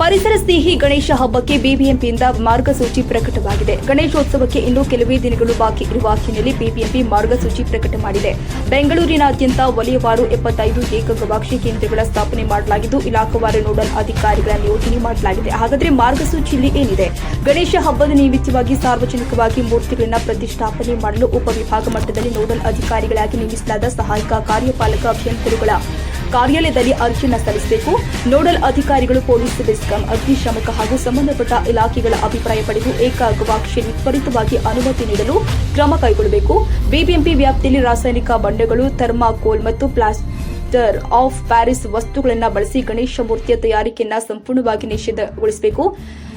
ಪರಿಸರ ಸ್ನೇಹಿ ಗಣೇಶ ಹಬ್ಬಕ್ಕೆ ಬಿಬಿಎಂಪಿಯಿಂದ ಮಾರ್ಗಸೂಚಿ ಪ್ರಕಟವಾಗಿದೆ. ಗಣೇಶೋತ್ಸವಕ್ಕೆ ಇನ್ನೂ ಕೆಲವೇ ದಿನಗಳು ಬಾಕಿ ಇರುವ ಹಿನ್ನೆಲೆ ಬಿಬಿಎಂಪಿ ಮಾರ್ಗಸೂಚಿ ಪ್ರಕಟ ಮಾಡಿದೆ. ಬೆಂಗಳೂರಿನಾದ್ಯಂತ ವಲಯವಾರು ಎಪ್ಪತ್ತೈದು ಏಕಗವಾಕ್ಷಿ ಕೇಂದ್ರಗಳ ಸ್ಥಾಪನೆ ಮಾಡಲಾಗಿದ್ದು, ಇಲಾಖಾವಾರು ನೋಡಲ್ ಅಧಿಕಾರಿಗಳ ನಿಯೋಜನೆ ಮಾಡಲಾಗಿದೆ. ಹಾಗಾದರೆ ಮಾರ್ಗಸೂಚಿಯಲ್ಲಿ ಏನಿದೆ? ಗಣೇಶ ಹಬ್ಬದ ನಿಮಿತ್ತವಾಗಿ ಸಾರ್ವಜನಿಕವಾಗಿ ಮೂರ್ತಿಗಳನ್ನ ಪ್ರತಿಷ್ಠಾಪನೆ ಮಾಡಲು ಉಪವಿಭಾಗ ಮಟ್ಟದಲ್ಲಿ ನೋಡಲ್ ಅಧಿಕಾರಿಗಳಾಗಿ ನೇಮಿಸಲಾದ ಸಹಾಯಕ ಕಾರ್ಯಪಾಲಕ ಅಭಿಯಂತರುಗಳ ಕಾರ್ಯಾಲಯದಲ್ಲಿ ಅರ್ಜಿಯನ್ನು ಸಲ್ಲಿಸಬೇಕು. ನೋಡಲ್ ಅಧಿಕಾರಿಗಳು, ಪೊಲೀಸ್ ಬೆಸ್ಕಾಂ ಅಗ್ನಿಶಾಮಕ ಹಾಗೂ ಸಂಬಂಧಪಟ್ಟ ಇಲಾಖೆಗಳ ಅಭಿಪ್ರಾಯ ಪಡೆದು ಏಕಗವಾಕ್ಷಿಯಲ್ಲಿ ತ್ವರಿತವಾಗಿ ಅನುಮತಿ ನೀಡಲು ಕ್ರಮ ಕೈಗೊಳ್ಳಬೇಕು. ಬಿಬಿಎಂಪಿ ವ್ಯಾಪ್ತಿಯಲ್ಲಿ ರಾಸಾಯನಿಕ ಬಂಡೆಗಳು, ಥರ್ಮಾಕೋಲ್ ಮತ್ತು ಪ್ಲಾಸ್ಟರ್ ಆಫ್ ಪ್ಯಾರಿಸ್ ವಸ್ತುಗಳನ್ನು ಬಳಸಿ ಗಣೇಶ ಮೂರ್ತಿಯ ತಯಾರಿಕೆಯನ್ನು ಸಂಪೂರ್ಣವಾಗಿ ನಿಷೇಧಗೊಳಿಸಬೇಕು.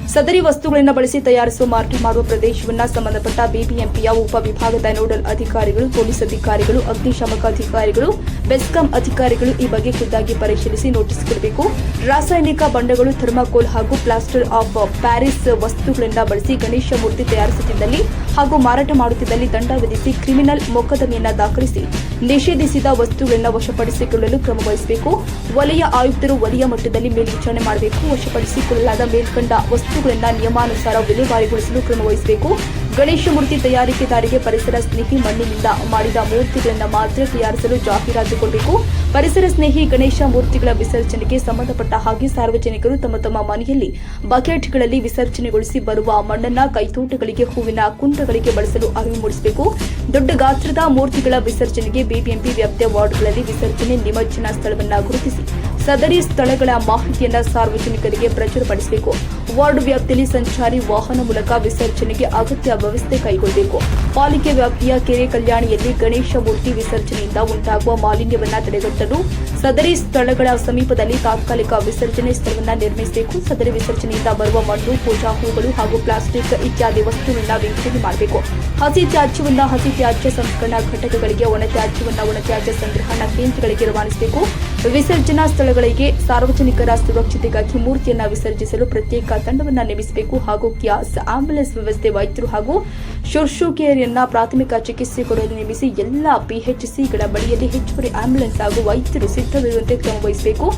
ಸದರಿ ವಸ್ತುಗಳನ್ನು ಬಳಸಿ ತಯಾರಿಸುವ ಮಾರ್ಕೆಟ್ ಮಾಡುವ ಪ್ರದೇಶವನ್ನು ಸಂಬಂಧಪಟ್ಟ ಬಿಬಿಎಂಪಿಯ ಉಪವಿಭಾಗದ ನೋಡಲ್ ಅಧಿಕಾರಿಗಳು, ಪೊಲೀಸ್ ಅಧಿಕಾರಿಗಳು, ಅಗ್ನಿಶಾಮಕ ಅಧಿಕಾರಿಗಳು, ಬೆಸ್ಕಾಂ ಅಧಿಕಾರಿಗಳು ಈ ಬಗ್ಗೆ ಖುದ್ದಾಗಿ ಪರಿಶೀಲಿಸಿ ನೋಟಿಸ್ ಕೊಡಬೇಕು. ರಾಸಾಯನಿಕ ಬಂಡಗಳು, ಥರ್ಮಾಕೋಲ್ ಹಾಗೂ ಪ್ಲಾಸ್ಟರ್ ಆಫ್ ಪ್ಯಾರಿಸ್ ವಸ್ತುಗಳನ್ನು ಬಳಸಿ ಗಣೇಶ ಮೂರ್ತಿ ತಯಾರಿಸುತ್ತಿದ್ದಲ್ಲಿ ಹಾಗೂ ಮಾರಾಟ ಮಾಡುತ್ತಿದ್ದಲ್ಲಿ ದಂಡ ವಿಧಿಸಿ ಕ್ರಿಮಿನಲ್ ಮೊಕದ್ದಮೆಯನ್ನ ದಾಖಲಿಸಿ ನಿಷೇಧಿಸಿದ ವಸ್ತುಗಳನ್ನು ವಶಪಡಿಸಿಕೊಳ್ಳಲು ಕ್ರಮ ವಹಿಸಬೇಕು. ವಲಯ ಆಯುಕ್ತರು ವಲಯ ಮಟ್ಟದಲ್ಲಿ ಮೇಲ್ವಿಚಾರಣೆ ಮಾಡಬೇಕು. ವಶಪಡಿಸಿಕೊಳ್ಳಲಾದ ಮೇಲ್ಕಂಡ ವಸ್ತುಗಳನ್ನು ನಿಯಮಾನುಸಾರ ವಿಲೇವಾರಿಗೊಳಿಸಲು ಕ್ರಮ ವಹಿಸಬೇಕು. ಗಣೇಶ ಮೂರ್ತಿ ತಯಾರಿಕೆದಾರಿಗೆ ಪರಿಸರ ಸ್ನೇಹಿ ಮಣ್ಣಿನಿಂದ ಮಾಡಿದ ಮೂರ್ತಿಗಳನ್ನು ಮಾತ್ರ ತಯಾರಿಸಲು ಜಾಹೀರಾತು ಕೊಡಬೇಕು. ಪರಿಸರ ಸ್ನೇಹಿ ಗಣೇಶ ಮೂರ್ತಿಗಳ ವಿಸರ್ಜನೆಗೆ ಸಂಬಂಧಪಟ್ಟ ಹಾಗೆ ಸಾರ್ವಜನಿಕರು ತಮ್ಮ ತಮ್ಮ ಮನೆಯಲ್ಲಿ ಬಕೆಟ್ಗಳಲ್ಲಿ ವಿಸರ್ಜನೆಗೊಳಿಸಿ ಬರುವ ಮಣ್ಣನ್ನ ಕೈತೋಟಗಳಿಗೆ, ಹೂವಿನ ಕುಂಡಗಳಿಗೆ ಬಳಸಲು ಅರಿವು ಮೂಡಿಸಬೇಕು. ದೊಡ್ಡ ಗಾತ್ರದ ಮೂರ್ತಿಗಳ ವಿಸರ್ಜನೆಗೆ ಬಿಬಿಎಂಪಿ ವ್ಯಾಪ್ತಿಯ ವಾರ್ಡ್ಗಳಲ್ಲಿ ವಿಸರ್ಜನೆ, ನಿಮಜ್ಜನ ಸ್ಥಳವನ್ನು ಗುರುತಿಸಿ. ಸದರಿ ಸ್ಥಳಗಳ ಮಾಹಿತಿಯನ್ನು ಸಾರ್ವಜನಿಕರಿಗೆ ಪ್ರಚುರಪಡಿಸಬೇಕು. ವಾರ್ಡ್ ವ್ಯಾಪ್ತಿಯಲ್ಲಿ ಸಂಚಾರಿ ವಾಹನ ಮೂಲಕ ವಿಸರ್ಜನೆಗೆ ಅಗತ್ಯ ವ್ಯವಸ್ಥೆ ಕೈಗೊಳ್ಳಬೇಕು. ಪಾಲಿಕೆ ವ್ಯಾಪ್ತಿಯ ಕೆರೆ ಕಲ್ಯಾಣಿಯಲ್ಲಿ ಗಣೇಶ ಮೂರ್ತಿ ವಿಸರ್ಜನೆಯಿಂದ ಉಂಟಾಗುವ ಮಾಲಿನ್ಯವನ್ನು ತಡೆಗಟ್ಟಲು ಸದರಿ ಸ್ಥಳಗಳ ಸಮೀಪದಲ್ಲಿ ತಾತ್ಕಾಲಿಕ ವಿಸರ್ಜನೆ ಸ್ಥಳವನ್ನು ನಿರ್ಮಿಸಬೇಕು. ಸದರಿ ವಿಸರ್ಜನೆಯಿಂದ ಬರುವ ಮಣ್ಣು, ಪೂಜಾ ಹೂಗಳು ಹಾಗೂ ಪ್ಲಾಸ್ಟಿಕ್ ಇತ್ಯಾದಿ ವಸ್ತುಗಳನ್ನು ವಿಂಗಡಣೆ ಮಾಡಬೇಕು. ಹಸಿ ತ್ಯಾಜ್ಯವನ್ನ ಹಸಿ ತ್ಯಾಜ್ಯ ಸಂಸ್ಕರಣಾ ಘಟಕಗಳಿಗೆ ಒಣ ಒಣತ್ಯಾಜ್ಯ ಒಣ ತ್ಯಾಜ್ಯ ಸಂಗ್ರಹಣಾ ಕೇಂದ್ರಗಳಿಗೆ ರವಾನಿಸಬೇಕು. ವಿಸರ್ಜನಾ ಸ್ಥಳಗಳಿಗೆ ಸಾರ್ವಜನಿಕರ ಸುರಕ್ಷತೆಗಾಗಿ ಮೂರ್ತಿಯನ್ನು ವಿಸರ್ಜಿಸಲು ಪ್ರತ್ಯೇಕ ತಂಡವನ್ನು ನೇಮಿಸಬೇಕು. ಹಾಗೂ ಕ್ಯಾಸ್ ಆಂಬ್ಯುಲೆನ್ಸ್ ವ್ಯವಸ್ಥೆ ವೈದ್ಯರು ಹಾಗೂ ಶುಶ್ರೂಷಕಿಯರನ್ನ ಪ್ರಾಥಮಿಕ ಚಿಕಿತ್ಸೆ ಕೊಡಲು ನೇಮಿಸಿ ಎಲ್ಲಾ ಪಿಎಚ್ಸಿಗಳ ಬಳಿಯಲ್ಲಿ ಹೆಚ್ಚುವರಿ ಆಂಬ್ಯುಲೆನ್ಸ್ ಹಾಗೂ ವೈದ್ಯರು ಸಿದ್ಧವಿರುವಂತೆ ಕ್ರಮ ವಹಿಸಬೇಕು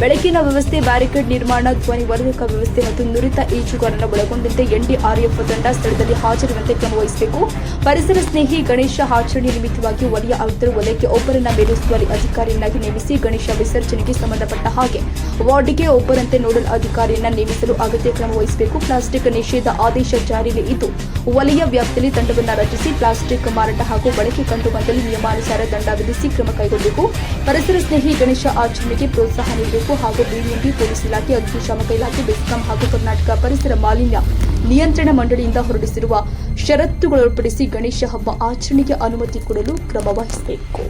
ಬೆಳಕಿನ ವ್ಯವಸ್ಥೆ, ಬ್ಯಾರಿಕೇಡ್ ನಿರ್ಮಾಣ, ಧ್ವನಿ ವರ್ಧಕ ವ್ಯವಸ್ಥೆ ಮತ್ತು ನುರಿತ ಈಜುಗಾರನ ಒಳಗೊಂಡಂತೆ ಎನ್ಡಿಆರ್ಎಫ್ ತಂಡ ಸ್ಥಳದಲ್ಲಿ ಹಾಜರಿರುವಂತೆ ಕ್ರಮ ವಹಿಸಬೇಕು. ಪರಿಸರ ಸ್ನೇಹಿ ಗಣೇಶ ಆಚರಣೆ ನಿಮಿತ್ತವಾಗಿ ವಲಯ ಆಯುಕ್ತರು ವಲಯಕ್ಕೆ ಒಬ್ಬರನ್ನ ಮೇಲುಸ್ತುವಾರಿ ಅಧಿಕಾರಿಯನ್ನಾಗಿ ನೇಮಿಸಿ ಗಣೇಶ ವಿಸರ್ಜನೆಗೆ ಸಂಬಂಧಪಟ್ಟ ಹಾಗೆ ವಾರ್ಡ್ಗೆ ಒಬ್ಬರಂತೆ ನೋಡಲ್ ಅಧಿಕಾರಿಯನ್ನ ನೇಮಿಸಲು ಅಗತ್ಯ ಕ್ರಮ ವಹಿಸಬೇಕು. ಪ್ಲಾಸ್ಟಿಕ್ ನಿಷೇಧ ಆದೇಶ ಜಾರಿಯಲ್ಲಿ ಇದ್ದು, ವಲಯ ವ್ಯಾಪ್ತಿಯಲ್ಲಿ ತಂಡವನ್ನು ರಚಿಸಿ ಪ್ಲಾಸ್ಟಿಕ್ ಮಾರಾಟ ಹಾಗೂ ಬಳಕೆ ಕಂಡು ಬಂದಲ್ಲಿ ನಿಯಮಾನುಸಾರ ದಂಡ ವಿಧಿಸಿ ಕ್ರಮ ಕೈಗೊಳ್ಳಬೇಕು ಪರಿಸರ ಸ್ನೇಹಿ ಗಣೇಶ ಆಚರಣೆಗೆ ಪ್ರೋತ್ಸಾಹ ನೀಡಬೇಕು ಹಾಗೂ ಬಿಬಿಎಂಪಿ ಪೊಲೀಸ್ ಇಲಾಖೆ, ಅಗ್ನಿಶಾಮಕ ಇಲಾಖೆ, ಬೆಸ್ಕಾಂ ಹಾಗೂ ಕರ್ನಾಟಕ ಪರಿಸರ ಮಾಲಿನ್ಯ ನಿಯಂತ್ರಣ ಮಂಡಳಿಯಿಂದ ಹೊರಡಿಸಿರುವ ಷರತ್ತುಗಳೊಳಪಡಿಸಿ ಗಣೇಶ ಹಬ್ಬ ಆಚರಣೆಗೆ ಅನುಮತಿ ಕೊಡಲು ಕ್ರಮ ವಹಿಸಬೇಕು.